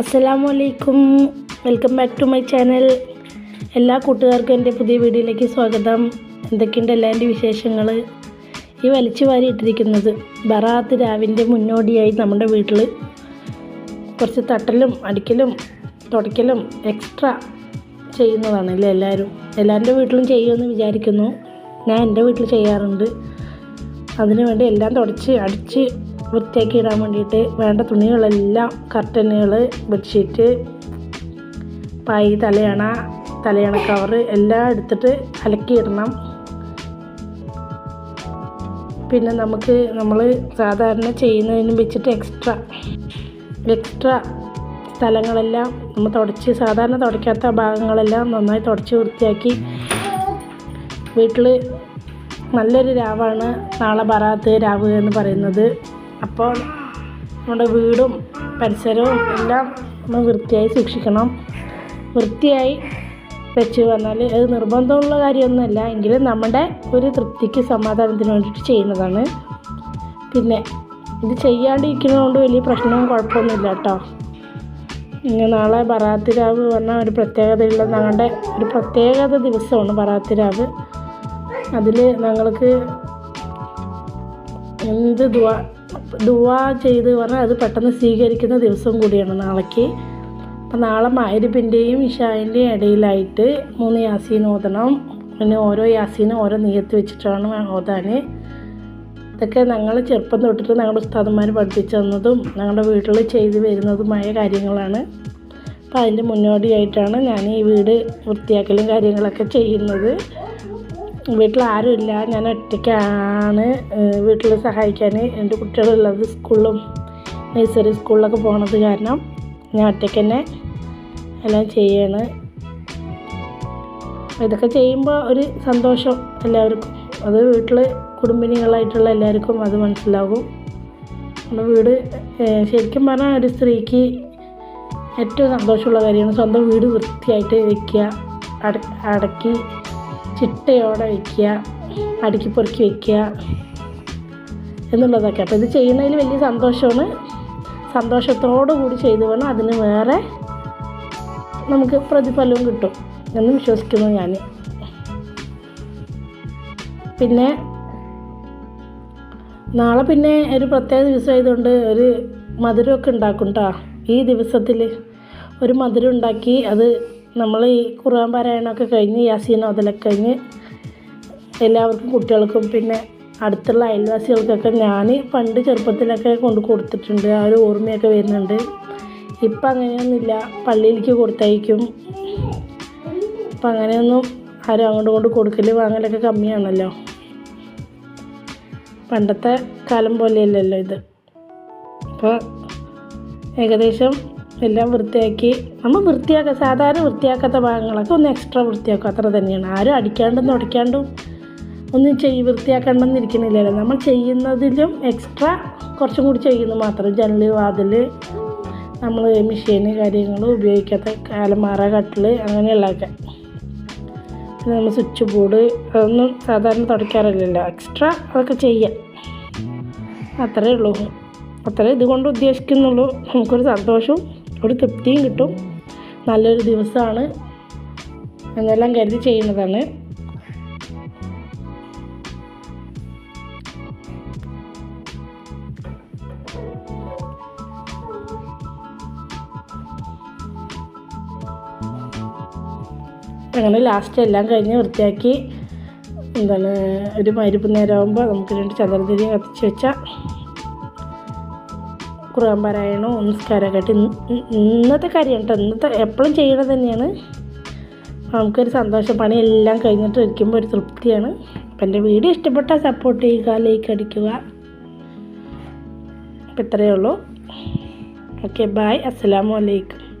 അസ്സലാമു അലൈക്കും welcome back to my channel. എല്ലാ കൂട്ടുകാർക്കും എന്റെ പുതിയ വീഡിയോയിലേക്ക് സ്വാഗതം. എന്തൊക്കെയുണ്ട് എല്ലാ എന്റെ വിശേഷങ്ങൾ ഈ വലിച്ചു വാരി ഇട്ടിരിക്കുന്നത് ബറാത്ത് രാവിന്റെ മുന്നോടിയായി നമ്മുടെ വീട്ടിൽ. കുറച്ച് തട്ടലും അടിക്കലും തുടയ്ക്കലും എക്സ്ട്രാ ചെയ്യുന്നതാണ് അല്ലേ എല്ലാവരും. എല്ലാവരുടെ വീട്ടിലും ചെയ്യുമെന്ന് വിചാരിക്കുന്നു. ഞാൻ എന്റെ വീട്ടിൽ ചെയ്യാറുണ്ട്. അതിനുവേണ്ടി എല്ലാം തുടച്ച് അടിച്ച് വൃത്തിയാക്കി ഇടാൻ വേണ്ടിയിട്ട് വേണ്ട തുണികളെല്ലാം കർട്ടനുകൾ ബെഡ്ഷീറ്റ് പായ് തലയണ തലയണ കവറ് എല്ലാം എടുത്തിട്ട് അലക്കിയിടണം പിന്നെ നമുക്ക് നമ്മൾ സാധാരണ ചെയ്യുന്നതിന് വെച്ചിട്ട് എക്സ്ട്രാ എക്സ്ട്രാ സ്ഥലങ്ങളെല്ലാം നമ്മൾ തുടച്ച് സാധാരണ തുടയ്ക്കാത്ത ഭാഗങ്ങളെല്ലാം നന്നായി തുടച്ച് വൃത്തിയാക്കി. വീട്ടിൽ നല്ലൊരു രാവാണ് നാളെ ബറാത്ത് രാവ് എന്ന് പറയുന്നത്. അപ്പോൾ നമ്മുടെ വീടും പരിസരവും എല്ലാം നമ്മൾ വൃത്തിയായി സൂക്ഷിക്കണം. വൃത്തിയായി വെച്ച് പറഞ്ഞാൽ അത് നിർബന്ധമുള്ള കാര്യമൊന്നുമല്ല. എങ്കിലും നമ്മുടെ ഒരു തൃപ്തിക്ക് സമാധാനത്തിന് വേണ്ടിയിട്ട് ചെയ്യുന്നതാണ്. പിന്നെ ഇത് ചെയ്യാണ്ടിരിക്കുന്നതുകൊണ്ട് വലിയ പ്രശ്നവും കുഴപ്പമൊന്നുമില്ല കേട്ടോ. ഇനി നാളെ ബറാത്തിരാവ് പറഞ്ഞാൽ ഒരു പ്രത്യേകതയുള്ള ഞങ്ങളുടെ ഒരു പ്രത്യേകത ദിവസമാണ് ബറാത്തിരാവ് അതിൽ ഞങ്ങൾക്ക് എന്ത് ദുവാ ചെയ്ത് പറഞ്ഞാൽ അത് പെട്ടെന്ന് സ്വീകരിക്കുന്ന ദിവസം കൂടിയാണ് നാളേക്ക്. അപ്പം നാളെ മൈരിപ്പിന്റെയും ഇഷായിന്റെയും ഇടയിലായിട്ട് മൂന്ന് യാസീൻ ഓതണം. പിന്നെ ഓരോ യാസീനും ഓരോ നീയത്ത് വെച്ചിട്ടാണ് ഓതാൻ ഇതൊക്കെ ഞങ്ങൾ ചെറുപ്പം തൊട്ടിട്ട് ഞങ്ങളുടെ ഉസ്താദന്മാർ പഠിപ്പിച്ചു തന്നതും ഞങ്ങളുടെ വീട്ടിൽ ചെയ്തു വരുന്നതുമായ കാര്യങ്ങളാണ്. അപ്പോൾ അതിന്റെ മുന്നോടിയായിട്ടാണ് ഞാൻ ഈ വീട് വൃത്തിയാക്കലും കാര്യങ്ങളൊക്കെ ചെയ്യുന്നത്. വീട്ടിൽ ആരുമില്ല ഞാൻ ഒറ്റയ്ക്കാണ് വീട്ടിൽ സഹായിക്കാൻ എന്റെ കുട്ടികളുള്ളത് സ്കൂളിലും നഴ്സറി സ്കൂളിലൊക്കെ പോണത് കാരണം ഞാൻ ഒറ്റയ്ക്ക് തന്നെ എല്ലാം ചെയ്യാണ്. ഇതൊക്കെ ചെയ്യുമ്പോൾ ഒരു സന്തോഷം എല്ലാവർക്കും. അത് വീട്ടിൽ കുടുംബിനികളായിട്ടുള്ള എല്ലാവർക്കും അത് മനസ്സിലാകും. നമ്മുടെ വീട് ശരിക്കും പറഞ്ഞാൽ ഒരു സ്ത്രീക്ക് ഏറ്റവും സന്തോഷമുള്ള കാര്യമാണ് സ്വന്തം വീട് വൃത്തിയായിട്ട് വയ്ക്കുക അട അടക്കി ചിട്ടയോടെ വയ്ക്കുക അടുക്കി പൊറുക്കി വയ്ക്കുക എന്നുള്ളതൊക്കെ. അപ്പോൾ ഇത് ചെയ്യുന്നതിൽ വലിയ സന്തോഷമാണ്. സന്തോഷത്തോടു കൂടി ചെയ്തു വേണം അതിന് വേറെ നമുക്ക് പ്രതിഫലവും കിട്ടും എന്ന് വിശ്വസിക്കുന്നു ഞാൻ. പിന്നെ നാളെ പിന്നെ ഒരു പ്രത്യേക ദിവസമായതുകൊണ്ട് ഒരു മധുരമൊക്കെ ഉണ്ടാക്കും കേട്ടോ ഈ ദിവസത്തിൽ ഒരു മധുരം ഉണ്ടാക്കി അത് നമ്മൾ ഈ ഖുർആൻ പാരായണമൊക്കെ കഴിഞ്ഞ് യാസീൻ അതിലൊക്കെ കഴിഞ്ഞ് എല്ലാവർക്കും കുട്ടികൾക്കും പിന്നെ അടുത്തുള്ള അയൽവാസികൾക്കൊക്കെ ഞാൻ പണ്ട് ചെറുപ്പത്തിലൊക്കെ കൊണ്ട് കൊടുത്തിട്ടുണ്ട്. ആ ഒരു ഓർമ്മയൊക്കെ വരുന്നുണ്ട്. ഇപ്പം അങ്ങനെയൊന്നുമില്ല. പള്ളിയിലേക്ക് കൊടുത്തയക്കും. ഇപ്പം അങ്ങനെയൊന്നും ആരും അങ്ങോട്ട് കൊണ്ട് കൊടുക്കൽ വാങ്ങലൊക്കെ കമ്മിയാണല്ലോ. പണ്ടത്തെ കാലം പോലെയല്ലല്ലോ ഇത്. അപ്പോൾ ഏകദേശം എല്ലാം വൃത്തിയാക്കി. നമ്മൾ വൃത്തിയാക്കുക സാധാരണ വൃത്തിയാക്കാത്ത ഭാഗങ്ങളൊക്കെ ഒന്ന് എക്സ്ട്രാ വൃത്തിയാക്കും. അത്ര തന്നെയാണ്. ആരും അടിക്കാണ്ടും തുടയ്ക്കാണ്ടും ഒന്നും ചെയ് വൃത്തിയാക്കണമെന്നിരിക്കുന്നില്ലല്ലോ നമ്മൾ ചെയ്യുന്നതിലും എക്സ്ട്രാ കുറച്ചും കൂടി ചെയ്യുന്നു മാത്രം. ജനൽ വാതിൽ നമ്മൾ മെഷീന് കാര്യങ്ങൾ ഉപയോഗിക്കാത്ത കാലമാറ കട്ടിൽ അങ്ങനെയുള്ളതൊക്കെ. പിന്നെ നമ്മൾ സ്വിച്ച് ബോർഡ് അതൊന്നും സാധാരണ തുടയ്ക്കാറില്ലല്ലോ. എക്സ്ട്രാ അതൊക്കെ ചെയ്യാം. അത്രേ ഉള്ളൂ. അത്രേ ഇതുകൊണ്ട് ഉദ്ദേശിക്കുന്നുള്ളൂ. നമുക്കൊരു സന്തോഷവും ഒരു തൃപ്തിയും കിട്ടും. നല്ലൊരു ദിവസമാണ്. എന്നെല്ലാം കരുതി ചെയ്യുന്നതാണ്. അങ്ങനെ ലാസ്റ്റ് എല്ലാം കഴിഞ്ഞ് വൃത്തിയാക്കി എന്താണ് ഒരു മരുപ്പ് നേരമാകുമ്പോൾ നമുക്ക് രണ്ട് ചന്ദ്രതിരി കത്തിച്ച് വെച്ചാൽ ഖുർആൻ പാരായണോ നിസ്കാരമൊക്കെ ആയിട്ട് ഇന്നത്തെ കാര്യമാണ് കേട്ടോ. ഇന്നത്തെ എപ്പോഴും ചെയ്യണത് തന്നെയാണ്. നമുക്കൊരു സന്തോഷം പണി എല്ലാം കഴിഞ്ഞിട്ട് ഇരിക്കുമ്പോൾ ഒരു തൃപ്തിയാണ്. അപ്പം എന്റെ വീഡിയോ ഇഷ്ടപ്പെട്ടാൽ സപ്പോർട്ട് ചെയ്യുക ലൈക്ക് അടിക്കുക. അപ്പം ഇത്രയേ ഉള്ളൂ. ഓക്കെ ബായ് അസ്സാം അലൈക്കും.